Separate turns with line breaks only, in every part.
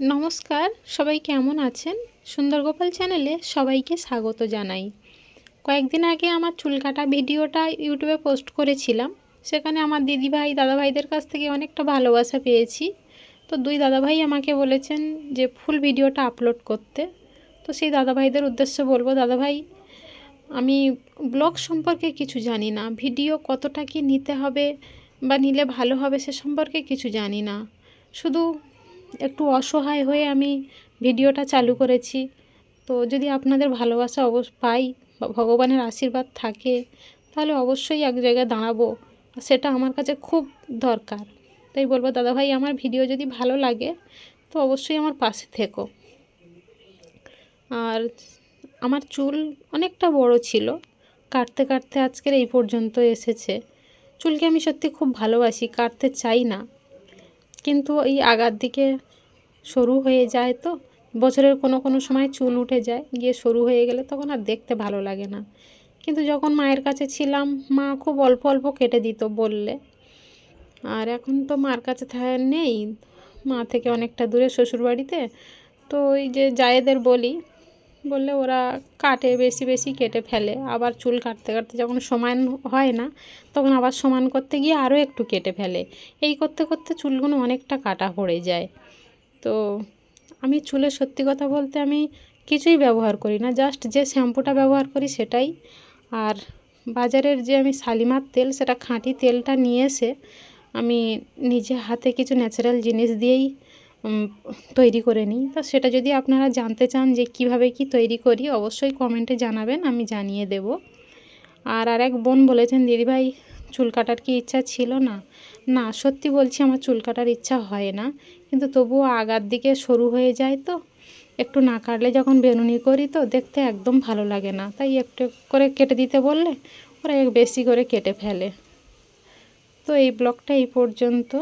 নমস্কার, সবাই কেমন আছেন? সুন্দর গোপাল চ্যানেলে সবাইকে স্বাগত জানাই। কয়েকদিন আগে আমার চুল কাটা ভিডিওটা ইউটিউবে পোস্ট করেছিলাম। সেখানে আমার দিদিভাই, দাদাভাইদের কাছ থেকে অনেকটা ভালোবাসা পেয়েছি। তো দুই দাদাভাই আমাকে বলেছেন যে, ফুল ভিডিওটা আপলোড করতে। তো সেই দাদাভাইদের উদ্দেশ্যে বলব, দাদাভাই, আমি ব্লগ সম্পর্কে কিছু জানি না। ভিডিও কতটা কি নিতে হবে বা নিলে ভালো হবে সে সম্পর্কে কিছু জানি না। শুধু একটু অসহায় হয়ে আমি ভিডিওটা চালু করেছি। তো যদি আপনাদের ভালোবাসা অবশ, পাই ভগবানের আশীর্বাদ থাকে, তাহলে অবশ্যই এক জায়গায় দাঁড়াবো। সেটা আমার কাছে খুব দরকার। তাই বলব, দাদাভাই, আমার ভিডিও যদি ভালো লাগে, তো অবশ্যই আমার পাশে থেকো। আর আমার চুল অনেকটা বড় ছিল, কাটতে কাটতে আজকের এই পর্যন্ত এসেছে। চুলকে আমি সত্যি খুব ভালোবাসি, কাটতে চাই না। কিন্তু এই আগার দিকে সরু হয়ে যায় তো, বছরের কোনো কোনো সময় চুল উঠে যায়, গিয়ে সরু হয়ে গেলে তখন আর দেখতে ভালো লাগে না। কিন্তু যখন মায়ের কাছে ছিলাম, মা খুব অল্প অল্প কেটে দিত বললে। আর এখন তো মার কাছে নেই, মা থেকে অনেকটা দূরে শ্বশুরবাড়িতে। তো ওই যে জায়েদের বলি বললে ওরা কাটে, বেশি বেশি কেটে ফেলে। আবার চুল কাটতে কাটতে যখন সমান হয় না, তখন আবার সমান করতে গিয়ে আরও একটু কেটে ফেলে। এই করতে করতে চুলগুলো অনেকটা কাটা পড়ে যায়। তো আমি চুলে সত্যি কথা বলতে আমি কিছুই ব্যবহার করি না। জাস্ট যে শ্যাম্পুটা ব্যবহার করি সেটাই। আর বাজারের যে আমি শালিমার তেল, সেটা খাঁটি তেলটা নিয়ে এসে আমি নিজে হাতে কিছু ন্যাচারাল জিনিস দিয়েই তৈরি করে নিই। তো সেটা যদি আপনারা জানতে চান যে কীভাবে কি তৈরি করি, অবশ্যই কমেন্টে জানাবেন, আমি জানিয়ে দেব। আর আর এক বোন বলেছেন দিদিভাই চুল কাটার কি ইচ্ছা ছিল না? না, সত্যি বলছি আমার চুল কাটার ইচ্ছা হয় না। কিন্তু তবুও আগার দিকে সরু হয়ে যায় তো। একটু না কাটলে যখন বেনুনি করি তো দেখতে একদম ভালো লাগে না। তাই একটু করে কেটে দিতে বললে, ওরা বেশি করে কেটে ফেলে। তো এই ব্লগটা এই পর্যন্ত।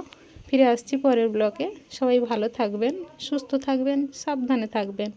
ফিরে আসছি পরের ব্লকে। সবাই ভালো থাকবেন সুস্থ থাকবেন সাবধানে থাকবেন।